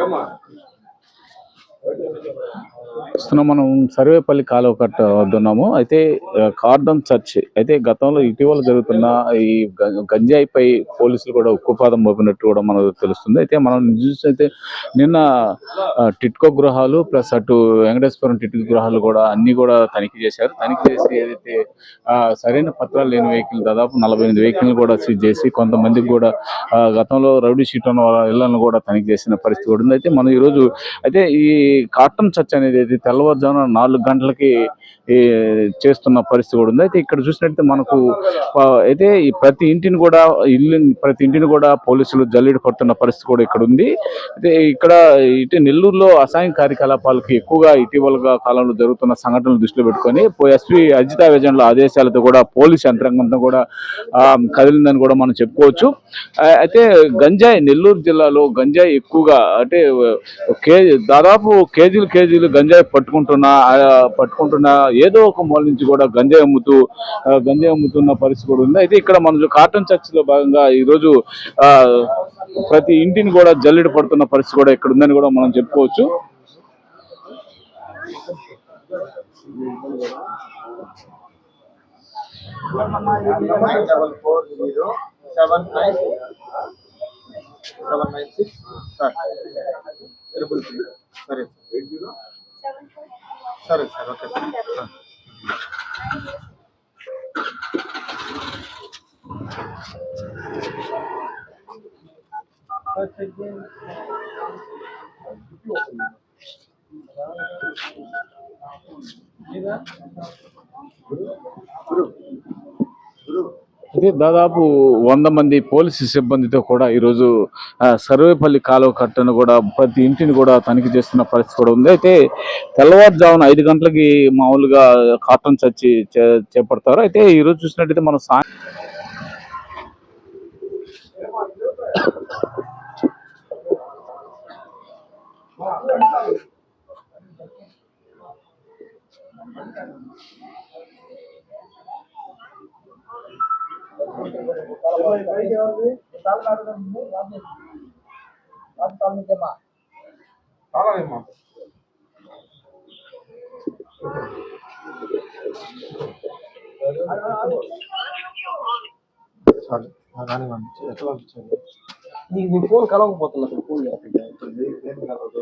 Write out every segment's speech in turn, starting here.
ఏమా? ప్రస్తుతం మనం సర్వేపల్లి కాలువ కట్ట వద్దున్నాము అయితే కార్డన్ చర్చ్ అయితే గతంలో ఇటీవల జరుగుతున్న ఈ గంజాయిపై పోలీసులు కూడా ఉక్కుపాదం మోపినట్టు కూడా మనకు తెలుస్తుంది. అయితే మనం చూస్తే నిన్న టిట్కో గృహాలు ప్లస్ అటు వెంకటేశ్వరం టిట్కో గృహాలు కూడా అన్ని కూడా తనిఖీ చేశారు. తనిఖీ చేసి ఏదైతే సరైన పత్రాలు లేని వెహికల్ దాదాపు నలభై ఎనిమిది వెహికల్ కూడా సీజ్ చేసి కొంతమందికి కూడా గతంలో రౌడీ షీట్ ఉన్న వాళ్ళ ఇళ్ళను కూడా తనిఖీ చేసిన పరిస్థితి కూడా ఉంది. అయితే మనం ఈరోజు అయితే ఈ కాటన్ చర్చ్ అనేది అయితే తెల్లవారుజామున నాలుగు గంటలకి చేస్తున్న పరిస్థితి కూడా ఉంది. అయితే ఇక్కడ చూసినట్టు మనకు అయితే ఈ ప్రతి ఇంటిని కూడా ఇల్లు ప్రతి ఇంటిని కూడా పోలీసులు జల్లెడు పడుతున్న పరిస్థితి కూడా ఇక్కడ ఉంది. అయితే ఇక్కడ ఇటు నెల్లూరులో అసాయం కార్యకలాపాలకు ఎక్కువగా ఇటీవల కాలంలో జరుగుతున్న సంఘటనలు దృష్టిలో పెట్టుకొని ఎస్పీ అజితా విజయంలో ఆదేశాలతో కూడా పోలీస్ యంత్రాంగంతో కూడా కదిలిందని కూడా మనం చెప్పుకోవచ్చు. అయితే గంజాయి నెల్లూరు జిల్లాలో గంజాయి ఎక్కువగా అంటే కే దాదాపు కేజీలు కేజీలు గంజాయి పట్టుకుంటున్నా పట్టుకుంటున్నా పట్టుకుంటున్న ఏదో ఒక మూల నుంచి కూడా గంజాయి అమ్ముతూ గంజాయి అమ్ముతున్న పరిస్థితి కూడా ఉంది. అయితే ఇక్కడ మన కాటన్ చర్చ్లో భాగంగా ఈరోజు ఆ, ప్రతి ఇంటిని కూడా జల్లెడ పడుతున్న పరిస్థితి కూడా ఇక్కడ ఉందని కూడా మనం చెప్పుకోవచ్చు. Double four zero seven nine seven nine six sir 嗯 అయితే దాదాపు వంద మంది పోలీసు సిబ్బందితో కూడా ఈరోజు సర్వేపల్లి కాలువ కట్టను కూడా ప్రతి ఇంటిని కూడా తనిఖీ చేస్తున్న పరిస్థితి కూడా ఉంది అయితే తెల్లవారుజామున ఐదు గంటలకి మామూలుగా కాటన్ చచ్చి చే- చేపడతారు అయితే ఈరోజు చూసినట్టయితే మనం సా Thank you. నీకు నీ ఫోన్ కలవకపోతున్నా అసలు ఫోన్ ఏం కాదు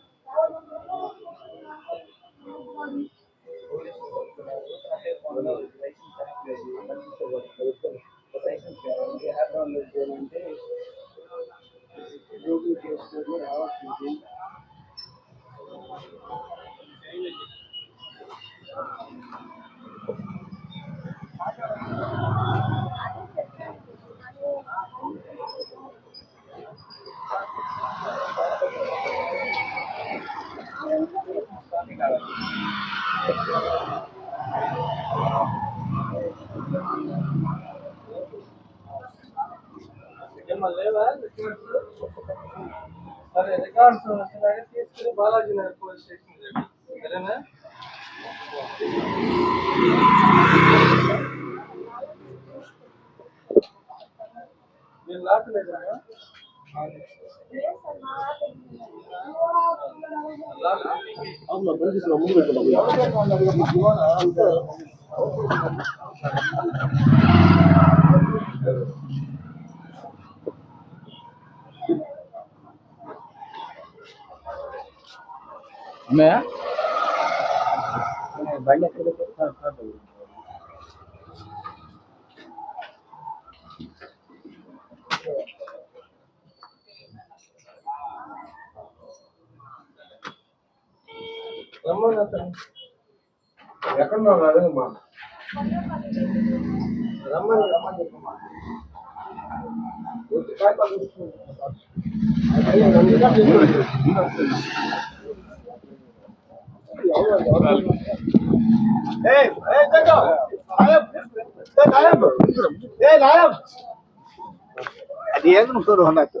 తీసుకుని బాలాజీ నగర్ పోలీస్ స్టేషన్ సరేనా మీరు లాక్ దగ్గర అవును పనిచేసిన ముందు ఉన్నాయా బండి ఎక్కడ పెట్టారు రమ్మని అతను ఎక్కడ అదేమ్మా రమ్మని రమ్మని చెప్పమ్మా ఏయ్, ఏయ్, చందు. నాయబ్. ఏ, నాయబ్. ఏ, నాయబ్. అది ఏంది నువ్వు చూడు అన్నట్టు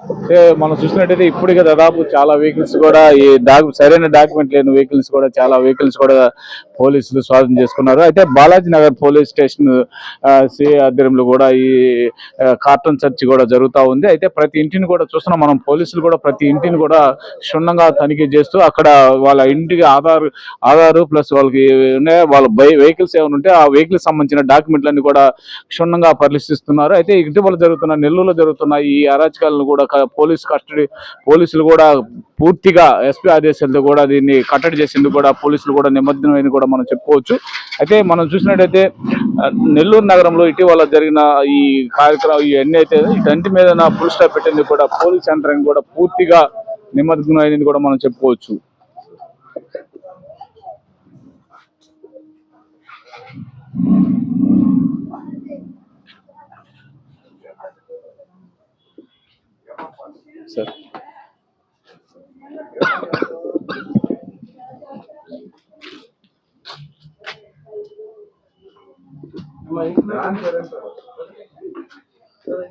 మనం చూసినట్టయితే ఇప్పటికే దాదాపు చాలా వెహికల్స్ కూడా ఈ డాక్ సరైన డాక్యుమెంట్ లేని వెహికల్స్ కూడా చాలా వెహికల్స్ కూడా పోలీసులు స్వాధీనం చేసుకున్నారు. అయితే Balaji Nagar police station C ఆధ్వర్యంలో కూడా ఈ కార్టన్ సెర్చ్ కూడా జరుగుతూ ఉంది. అయితే ప్రతి ఇంటిని కూడా చూస్తున్నాం. మనం పోలీసులు కూడా ప్రతి ఇంటిని కూడా క్షుణ్ణంగా తనిఖీ చేస్తూ అక్కడ వాళ్ళ ఇంటికి ఆధార్ ఆధార్ ప్లస్ వాళ్ళకి వాళ్ళ బై వెహికల్స్ ఏమైనా ఉంటే ఆ వెహికల్ సంబంధించిన డాక్యుమెంట్లన్నీ కూడా క్షుణ్ణంగా పరిశీలిస్తున్నారు. అయితే ఇటీవల జరుగుతున్న నెల్లూరులో జరుగుతున్న ఈ అరాచకాలను కూడా పోలీస్ కస్టడీ పోలీసులు కూడా పూర్తిగా ఎస్పీ ఆదేశాలతో కూడా దీన్ని కట్టడి చేసేందుకు కూడా పోలీసులు కూడా నిమగ్నమైన కూడా మనం చెప్పుకోవచ్చు. అయితే మనం చూసినట్టయితే నెల్లూరు నగరంలో ఇటీవల జరిగిన ఈ కార్యక్రమం ఇవన్నీ అయితే ఇటంటి మీద ఫుల్ స్టాప్ పెట్టింది కూడా పోలీస్ యంత్రాంగం కూడా పూర్తిగా నిమగ్నమైనది కూడా మనం చెప్పుకోవచ్చు. సార్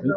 హలో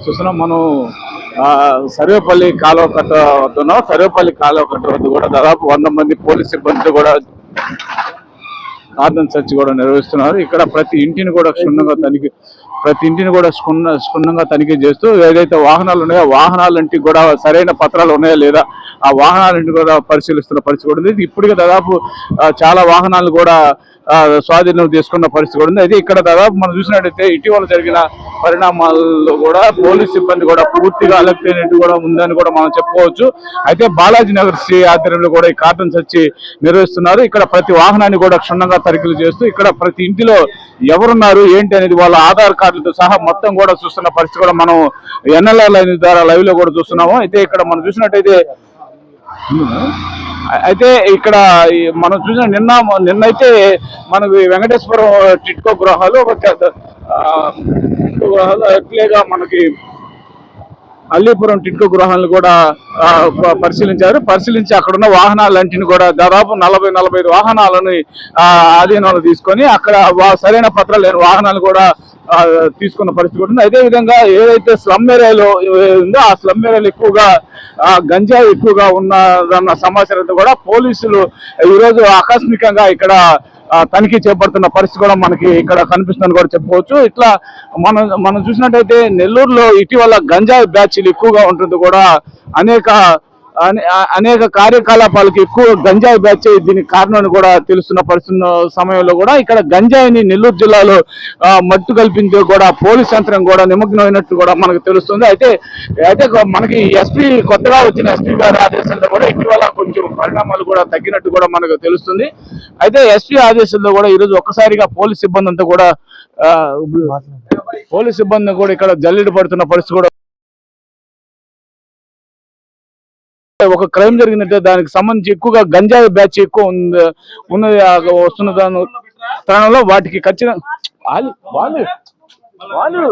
చూస్తున్నాం మనం ఆ, సర్వేపల్లి కాలువ కట్ట వద్దున్నాం సర్వేపల్లి కాలువ కట్ట వద్ద కూడా దాదాపు వంద మంది పోలీస్ సిబ్బంది కూడా కార్డన్ సర్చ్ కూడా నిర్వహిస్తున్నారు. ఇక్కడ ప్రతి ఇంటిని కూడా క్షుణ్ణంగా తనిఖీ ప్రతి ఇంటిని కూడా క్షుణ్ణ క్షుణ్ణంగా తనిఖీ చేస్తూ ఏదైతే వాహనాలు ఉన్నాయో ఆ కూడా సరైన పత్రాలు ఉన్నాయా లేదా ఆ వాహనాలంటి కూడా పరిశీలిస్తున్న పరిస్థితి కూడా ఉంది. ఇప్పటికే దాదాపు చాలా వాహనాలు కూడా స్వాధీనం తీసుకున్న పరిస్థితి కూడా ఉంది. అయితే ఇక్కడ దాదాపు మనం చూసినట్టయితే ఇటీవల జరిగిన పరిణామాల్లో కూడా పోలీస్ సిబ్బంది కూడా పూర్తిగా అలర్ట్ అయినట్టు కూడా ఉందని కూడా మనం చెప్పుకోవచ్చు. అయితే బాలాజీ నగర్ శ్రీ ఆధ్వర్యంలో కూడా ఈ కార్టన్ వచ్చి నిర్వహిస్తున్నారు. ఇక్కడ ప్రతి వాహనాన్ని కూడా క్షుణ్ణంగా తనిఖీలు చేస్తూ ఇక్కడ ప్రతి ఇంటిలో ఎవరున్నారు ఏంటి అనేది వాళ్ళ ఆధార్ కార్డులతో సహా మొత్తం కూడా చూస్తున్న పరిస్థితి కూడా మనం ఎన్ఎల్ఆర్ లైన్ ద్వారా లైవ్లో కూడా చూస్తున్నాము. అయితే ఇక్కడ మనం చూసినట్టయితే అయితే ఇక్కడ మనం చూసిన నిన్న నిన్నైతే మనకు వెంకటేశ్వరం టిట్కో గృహాలు ఒక పెద్ద, గృహాలు అట్లేగా మనకి అల్లీపురం టిట్కో గృహాలను కూడా పరిశీలించారు. పరిశీలించి అక్కడున్న వాహనాలంటిని కూడా దాదాపు నలభై నలభై ఐదు వాహనాలను ఆధీనంలో తీసుకొని అక్కడ సరైన పత్రాలు లేని వాహనాలు కూడా తీసుకున్న పరిస్థితి కూడా ఉంది. అదే విధంగా ఏదైతే స్లమ్ ఏరియాలో ఉందో ఆ స్లమ్ ఏరియాలో ఎక్కువగా ఆ, గంజాయి ఎక్కువగా ఉన్నదన్న సమాచారంతో కూడా పోలీసులు ఈ రోజు ఆకస్మికంగా ఇక్కడ తనిఖీ చేపడుతున్న పరిస్థితి కూడా మనకి ఇక్కడ కనిపిస్తుందని కూడా చెప్పుకోవచ్చు. ఇట్లా మనం మనం చూసినట్టయితే నెల్లూరులో ఇటీవల గంజాయి బ్యాచ్లు ఎక్కువగా ఉంటుంది కూడా అనేక అనేక కార్యకలాపాలకు ఎక్కువ గంజాయి బ్యాచ్ దీనికి కారణం కూడా తెలుస్తున్న పరిస్థితున్న సమయంలో కూడా ఇక్కడ గంజాయిని నెల్లూరు జిల్లాలో మట్టు కల్పించే కూడా పోలీస్ యంత్రం కూడా నిమగ్నమైనట్టు కూడా మనకు తెలుస్తుంది. అయితే అయితే మనకి ఎస్పీ కొత్తగా వచ్చిన ఎస్పీ గారి ఆదేశంలో కూడా ఇటీవల కొంచెం పరిణామాలు కూడా తగ్గినట్టు కూడా మనకు తెలుస్తుంది. అయితే ఎస్పీ ఆదేశంలో కూడా ఈరోజు ఒక్కసారిగా పోలీస్ సిబ్బంది అంతా కూడా పోలీస్ సిబ్బంది కూడా ఇక్కడ జల్లెడ పడుతున్న పరిస్థితి కూడా ఒక క్రైమ్ జరిగిందంటే దానికి సంబంధించి ఎక్కువగా గంజాయి బ్యాచ్ ఎక్కువ ఉంది ఉన్నది వస్తున్న దాని స్థానంలో వాటికి ఖచ్చితంగా వాళ్ళు వాళ్ళు వాళ్ళు.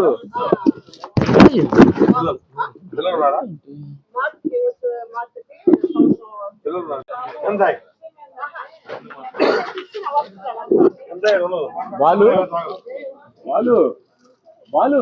వాళ్ళు వాళ్ళు వాళ్ళు.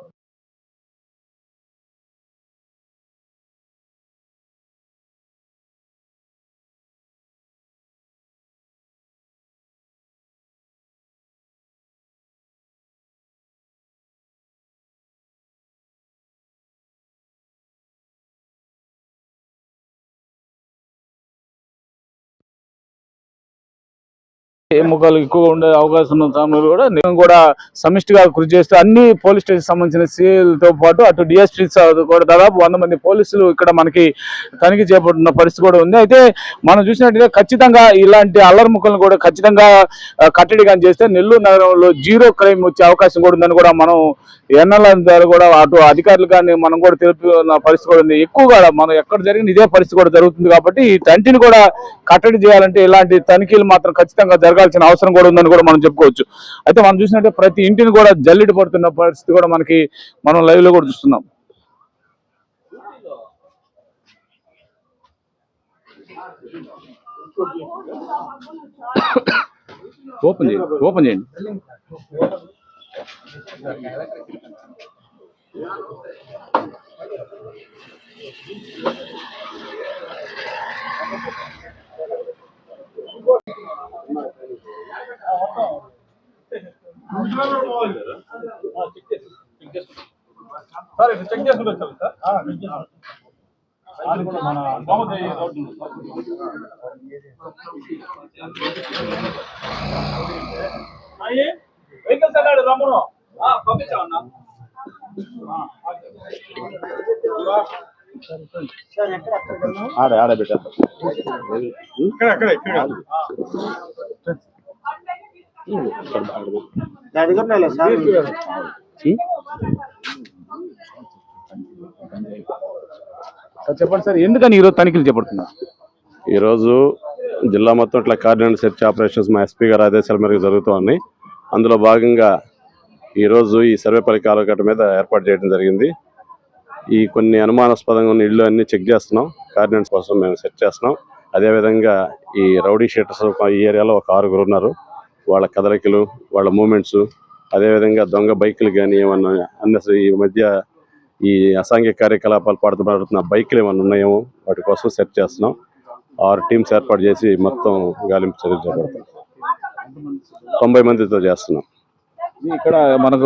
కజ్జి ఎముకలు ఎక్కువ ఉండే అవకాశం ఉన్న సమయంలో కూడా నేను కూడా సమిష్టిగా కృషి చేస్తూ అన్ని పోలీస్ స్టేషన్ సంబంధించిన సీఎల్తో పాటు అటు డిఎస్పీ కూడా దాదాపు వంద మంది పోలీసులు ఇక్కడ మనకి తనిఖీ చేపడుతున్న పరిస్థితి కూడా ఉంది. అయితే మనం చూసినట్టయితే ఖచ్చితంగా ఇలాంటి అల్లరి ముక్కలను కూడా ఖచ్చితంగా కట్టడి కానీ చేస్తే నెల్లూరు నగరంలో జీరో క్రైమ్ వచ్చే అవకాశం కూడా ఉందని కూడా మనం ఎన్ఎల్ ద్వారా కూడా అటు అధికారులు కానీ మనం కూడా తెలుపుతున్న పరిస్థితి కూడా ఉంది. ఎక్కువగా మనం ఎక్కడ జరిగిన ఇదే పరిస్థితి కూడా జరుగుతుంది కాబట్టి ఈ తంటిని కూడా కట్టడి చేయాలంటే ఇలాంటి తనిఖీలు మాత్రం ఖచ్చితంగా జరగాల్సిన అవసరం కూడా ఉందని కూడా మనం చెప్పుకోవచ్చు. అయితే మనం చూసినట్టే ప్రతి ఇంటిని కూడా జల్లిడి పడుతున్న పరిస్థితి కూడా మనకి మనం లైవ్లో కూడా చూస్తున్నాం. ఓపెన్ చేయండి ఓపెన్ చేయండి. సార్ ఇది చెక్ చేసుకుంటే వచ్చాను సార్. మన బాగుంది రోడ్డు వెహికల్స్ అన్నాడు రమ్మను? పంపించామన్నా. ఆడ ఆడ పెట్టారు ఇక్కడ అక్కడ ఇక్కడ. దగ్గర సార్. సార్ చెప్పండి సార్ ఎందుకని ఈరోజు తనిఖీలు చేపడుతున్నారు? ఈరోజు జిల్లా మొత్తం ఇట్లా కార్డినల్ సెర్చ్ ఆపరేషన్స్ మా ఎస్పీ గారు ఆదేశాల మేరకు జరుగుతూ ఉన్నాయి. అందులో భాగంగా ఈరోజు ఈ సర్వేపల్లి కాలువకట్ట మీద ఏర్పాటు చేయడం జరిగింది. ఈ కొన్ని అనుమానాస్పదంగా ఉన్న ఇళ్ళు అన్నీ చెక్ చేస్తున్నాం. కార్డినెన్స్ కోసం మేము సెర్చ్ చేస్తున్నాం. అదేవిధంగా ఈ రౌడీ షీటర్స్ ఈ ఏరియాలో ఒక ఆరుగురు ఉన్నారు. వాళ్ళ కదలికలు వాళ్ళ మూమెంట్స్ అదేవిధంగా దొంగ బైకులు కానీ ఏమన్నా అన్న ఈ మధ్య ఈ అసాంఘిక కార్యకలాపాలు పడుతున్న బైక్లు ఏమన్నా ఉన్నాయేమో? వాటి కోసం సెర్చ్ చేస్తున్నాం. ఆరు టీమ్స్ ఏర్పాటు చేసి మొత్తం గాలింపు చర్యలు చేపడతాం. తొంభై మందితో చేస్తున్నాం. ఇక్కడ మనకు